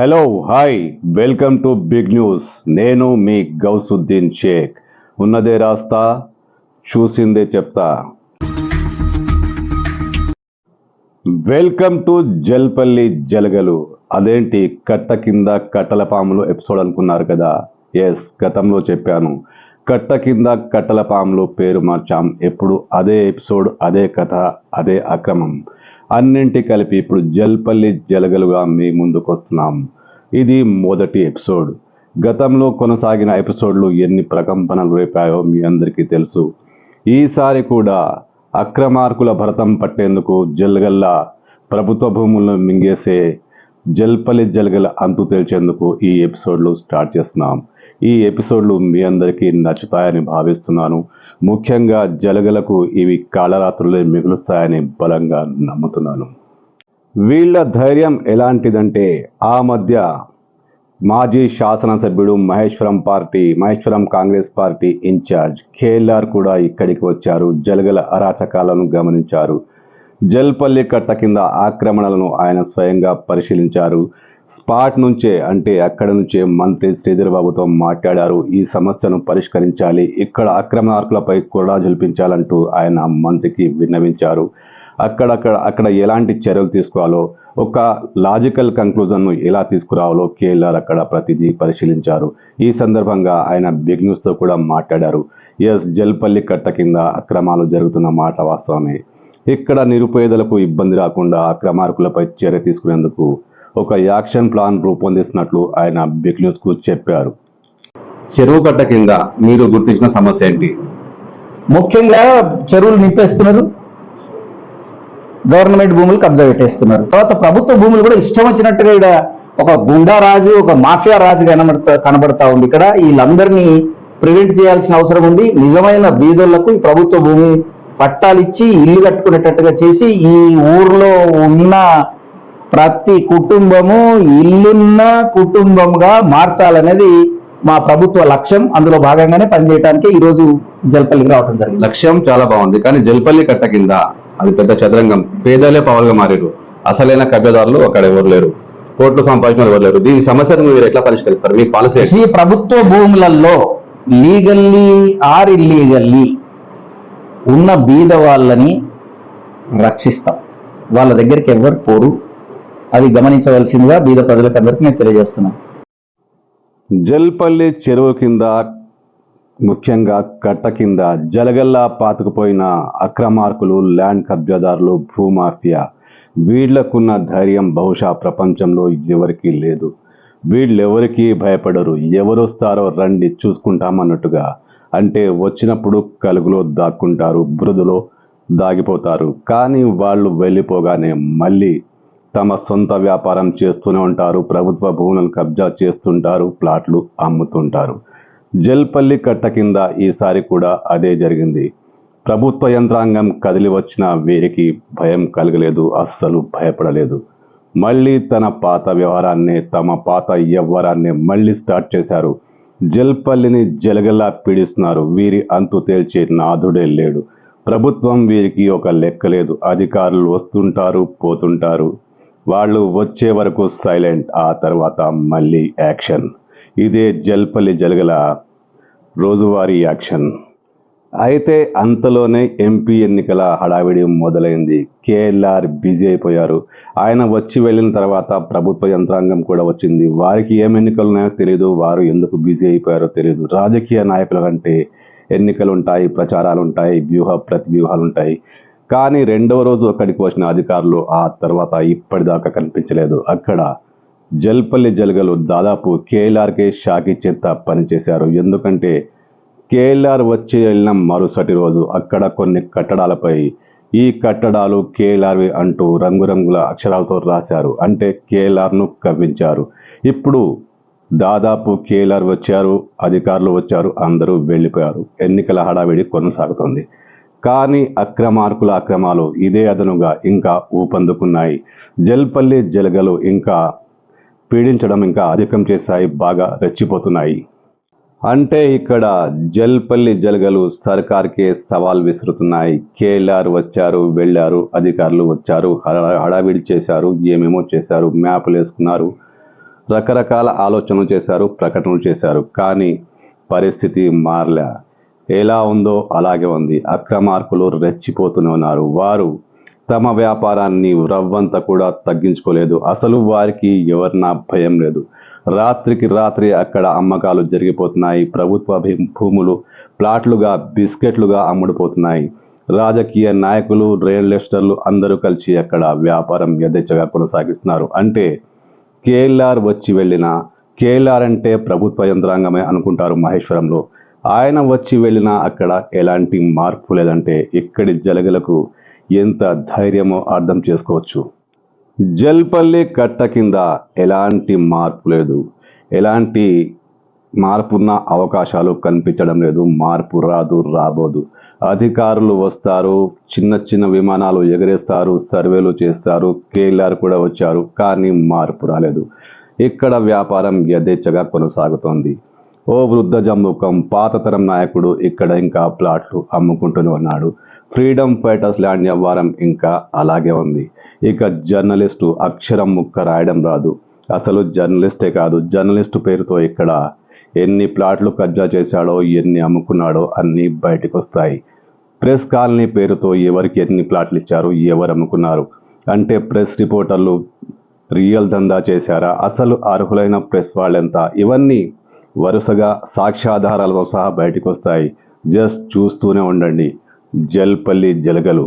Hello hi welcome to big news. నేను మీ గౌసుద్దీన్ షేక్. ఉన్నదే రాస్తా చూసిందే చెప్తా. వెల్కమ్ టు జల్పల్లి జలగలు. అదేంటి కట్ట కింద కట్టల పాములు ఎపిసోడ్ అనుకున్నారు కదా? ఎస్ గతంలో చెప్పాను. కట్ట కింద కట్టల పాములు పేరు మార్చాం. ఎప్పుడు అదే ఎపిసోడ్ అదే కథ అదే అక్రమం. అన్నింటి కలిపి ఇప్పుడు జల్పల్లి జలగలుగా మీ ముందుకు వస్తున్నాం ఇది మొదటి ఎపిసోడ్. గతంలో కొనసాగిన ఎపిసోడ్లు ఎన్ని ప్రకంపనలు రేపాయో మీ అందరికీ తెలుసు. ఈసారి కూడా అక్రమార్కుల భరతం పట్టేందుకు జల్గల్లా ప్రభుత్వ భూములను మింగేసే జల్పల్లి జలగల అంతు తేల్చేందుకు ఈ ఎపిసోడ్లు స్టార్ట్ చేస్తున్నాం. ఈ ఎపిసోడ్లు మీ అందరికీ నచ్చుతాయని భావిస్తున్నాను. ముఖ్యంగా జలగలకు ఇవి కాళరాత్రులే మిగులుస్తాయని బలంగా నమ్ముతున్నాను. వీళ్ళ ధైర్యం ఎలాంటిదంటే ఆ మధ్య మాజీ శాసనసభ్యుడు Maheshwaram party Maheshwaram Congress party in charge KLR కూడా ఇక్కడికి వచ్చారు. జలగల అరాచకాలను గమనించారు. జల్పల్లి కట్ట కింద ఆక్రమణలను ఆయన స్వయంగా పరిశీలించారు. స్పాట్ నుంచే అంటే అక్కడ నుంచే మంత్రి శ్రీధర్బాబుతో మాట్లాడారు. ఈ సమస్యను పరిష్కరించాలి. ఇక్కడ అక్రమార్కులపై కూడా జల్పించాలంటూ ఆయన మంత్రికి విన్నవించారు. అక్కడక్కడ అక్కడ ఎలాంటి చర్యలు తీసుకోవాలో ఒక లాజికల్ కంక్లూజన్ను ఎలా తీసుకురావాలో కేఎల్ఆర్ అక్కడ ప్రతిదీ పరిశీలించారు. ఈ సందర్భంగా ఆయన బిగ్ న్యూస్తో కూడా మాట్లాడారు. ఎస్ జల్పల్లి కట్ట కింద అక్రమాలు జరుగుతున్న మాట వాస్తవమే. ఇక్కడ నిరుపేదలకు ఇబ్బంది రాకుండా అక్రమార్కులపై చర్య తీసుకునేందుకు ఒక యాక్షన్ ప్లాన్ రూపొందిస్తున్నట్లు ఆయన బిగ్ న్యూస్కు చెప్పారు. చెరువు కట్ట కింద మీరు గుర్తించిన సమస్య ఏంటి? ముఖ్యంగా చెరువులు నింపేస్తున్నారు. గవర్నమెంట్ భూములు కబ్జా పెట్టేస్తున్నారు. తర్వాత ప్రభుత్వ భూములు కూడా ఇష్టం వచ్చినట్టుగా ఇక్కడ ఒక గుండా రాజు ఒక మాఫియా రాజు కనబడతా కనబడతా ఉంది. ఇక్కడ వీళ్ళందరినీ ప్రివెంట్ చేయాల్సిన అవసరం ఉంది. నిజమైన బీదోళ్ళకు ఈ ప్రభుత్వ భూమి పట్టాలు ఇచ్చి ఇల్లు కట్టుకునేటట్టుగా చేసి ఈ ఊర్లో ఉన్న ప్రతి కుటుంబము ఇల్లున్న కుటుంబంగా మార్చాలనేది మా ప్రభుత్వ లక్ష్యం. అందులో భాగంగానే పనిచేయడానికి ఈ రోజు జల్పల్లికి రావడం జరిగింది. లక్ష్యం చాలా బాగుంది. కానీ జల్పల్లి కట్ట కింద అది పెద్ద చదరంగం. పేదలే పవర్గా మారారు అసలైన కబ్జాదారులు అక్కడ ఎవరు లేరు. కోట్లు సంపాదించిన ఎవరు లేరు. దీని సమస్యను మీరు ఎట్లా పరిష్కరిస్తారు? మీ పాలసీ? ఈ ప్రభుత్వ భూములలో లీగల్లీ ఆర్ ఇల్లీగల్లీ ఉన్న బీద వాళ్ళని రక్షిస్తాం. వాళ్ళ దగ్గరికి ఎవరు పోరు? అది గమనించవలసిందిగా బీద ప్రజలకు అందరికీ నేను తెలియజేస్తున్నాను. జల్పల్లి చెరువు కింద ముఖ్యంగా కట్ట కింద జలగల్లా పాతుకుపోయిన అక్రమార్కులు ల్యాండ్ కబ్జాదారులు భూమాఫియా. వీళ్ళకున్న ధైర్యం బహుశా ప్రపంచంలో ఎవరికీ లేదు. వీళ్ళెవరికీ భయపడరు. ఎవరొస్తారో రండి చూసుకుంటామన్నట్టుగా. అంటే వచ్చినప్పుడు కలుగులో దాక్కుంటారు బురదలో దాగిపోతారు. కానీ వాళ్ళు వెళ్ళిపోగానే మళ్ళీ తమ సొంత వ్యాపారం చేస్తూనే ఉంటారు ప్రభుత్వ భూములను కబ్జా చేస్తుంటారు ప్లాట్లు అమ్ముతుంటారు. జల్పల్లి కట్ట కింద ఈసారి కూడా అదే జరిగింది. ప్రభుత్వ యంత్రాంగం కదిలి వచ్చిన వీరికి భయం కలగలేదు అస్సలు భయపడలేదు. మళ్ళీ తన పాత వ్యవహారాన్ని తమ పాత వ్యవహారాన్ని మళ్ళీ స్టార్ట్ చేశారు. జల్పల్లిని జలగల్లా పీడిస్తున్నారు. వీరి అంతు తేల్చే నాథుడే లేడు. ప్రభుత్వం వీరికి ఒక లెక్క లేదు. అధికారులు వస్తుంటారు పోతుంటారు. వాళ్ళు వచ్చే వరకు సైలెంట్ ఆ తర్వాత మళ్ళీ యాక్షన్. ఇదే జల్పల్లి జలగల రోజువారీ యాక్షన్. అయితే అంతలోనే ఎంపీ ఎన్నికల హడావిడి మొదలైంది. కేఎల్ఆర్ బిజీ అయిపోయారు. ఆయన వచ్చి వెళ్ళిన తర్వాత ప్రభుత్వ యంత్రాంగం కూడా వచ్చింది. వారికి ఏం ఎన్నికలు ఉన్నాయో తెలియదు వారు ఎందుకు బిజీ అయిపోయారో తెలియదు రాజకీయ నాయకుల కంటే ఎన్నికలు ఉంటాయి ప్రచారాలు ఉంటాయి వ్యూహ ప్రతివ్యూహాలు ఉంటాయి కానీ రెండవ రోజు అక్కడికి వచ్చిన అధికారులు ఆ తర్వాత ఇప్పటిదాకా కనిపించలేదు. అక్కడ జల్పల్లి జలగలు దాదాపు కేఎల్ఆర్కే షాకి చెత్త పనిచేశారు. ఎందుకంటే కేఎల్ఆర్ వచ్చి వెళ్ళిన మరుసటి రోజు అక్కడ కొన్ని కట్టడాలపై ఈ కట్టడాలు కేఎల్ఆర్వి అంటూ రంగురంగుల అక్షరాలతో రాశారు. అంటే కేఎల్ఆర్ను కవ్వించారు. ఇప్పుడు దాదాపు కేఎల్ఆర్ వచ్చారు అధికారులు వచ్చారు అందరూ వెళ్ళిపోయారు. ఎన్నికల హడావిడి కొనసాగుతోంది. కానీ అక్రమార్కుల అక్రమాలు ఇదే అదనుగా ఇంకా ఊపందుకున్నాయి. జల్పల్లి జలగలు ఇంకా పీడించడం ఇంకా అధికం చేశాయి బాగా రెచ్చిపోతున్నాయి. అంటే ఇక్కడ జల్పల్లి జలగలు సర్కార్కే సవాల్ విసురుతున్నాయి. కేఎల్ఆర్ వచ్చారు వెళ్ళారు అధికారులు వచ్చారు హడా- హడావిడి చేశారు ఏమేమో చేశారు మ్యాప్లు వేసుకున్నారు రకరకాల ఆలోచనలు చేశారు ప్రకటనలు చేశారు. కానీ పరిస్థితి మారలే. ఎలా ఉందో అలాగే ఉంది. అక్రమార్కులు రెచ్చిపోతూనే ఉన్నారు. వారు తమ వ్యాపారాన్ని రవ్వంత కూడా తగ్గించుకోలేదు. అసలు వారికి ఎవరినా భయం లేదు. రాత్రికి రాత్రి అక్కడ అమ్మకాలు జరిగిపోతున్నాయి. ప్రభుత్వ భీ- భూములు ప్లాట్లుగా బిస్కెట్లుగా అమ్ముడుపోతున్నాయి. రాజకీయ నాయకులు రియల్ ఎస్టర్లు అందరూ కలిసి అక్కడ వ్యాపారం యథేచ్ఛగా కొనసాగిస్తున్నారు. అంటే కేఎల్ఆర్ వచ్చి వెళ్ళిన కేఎల్ఆర్ అంటే ప్రభుత్వ యంత్రాంగమే అనుకుంటారు మహేశ్వరంలో. ఆయన వచ్చి వెళ్ళినా అక్కడ ఎలాంటి మార్పు లేదంటే ఇక్కడి జలగలకు ఎంత ధైర్యమో అర్థం చేసుకోవచ్చు. జల్పల్లి కట్ట కింద ఎలాంటి మార్పు లేదు. ఎలాంటి మార్పున్న అవకాశాలు కనిపించడం లేదు. మార్పు రాదు రాబోదు. అధికారులు వస్తారు చిన్న చిన్న విమానాలు ఎగరేస్తారు సర్వేలు చేస్తారు కేఎల్ఆర్ కూడా వచ్చారు కానీ మార్పు రాలేదు. ఇక్కడ వ్యాపారం యథేచ్ఛగా కొనసాగుతోంది. ఓ వృద్ధ జమ్ముకం పాతతరం నాయకుడు ఇక్కడ ఇంకా ప్లాట్లు అమ్ముకుంటూనే ఉన్నాడు. ఫ్రీడమ్ ఫైటర్స్ ల్యాండ్ వ్యవహారం ఇంకా అలాగే ఉంది. ఇక జర్నలిస్టు అక్షరం ముక్క రాయడం రాదు. అసలు జర్నలిస్టే కాదు జర్నలిస్టు పేరుతో ఇక్కడ ఎన్ని ప్లాట్లు కబ్జా చేశాడో ఎన్ని అమ్ముకున్నాడో అన్నీ బయటకు వస్తాయి ప్రెస్ కాలనీ పేరుతో ఎవరికి ఎన్ని ప్లాట్లు ఇచ్చారు ఎవరు అమ్ముకున్నారు? అంటే ప్రెస్ రిపోర్టర్లు రియల్ దందా చేశారా? అసలు అర్హులైన ప్రెస్ వాళ్ళెంత? ఇవన్నీ వరుసగా సాక్ష్యాధారాలతో సహా బయటకు వస్తాయి జస్ట్ చూస్తూనే ఉండండి. జల్పల్లి జలగలు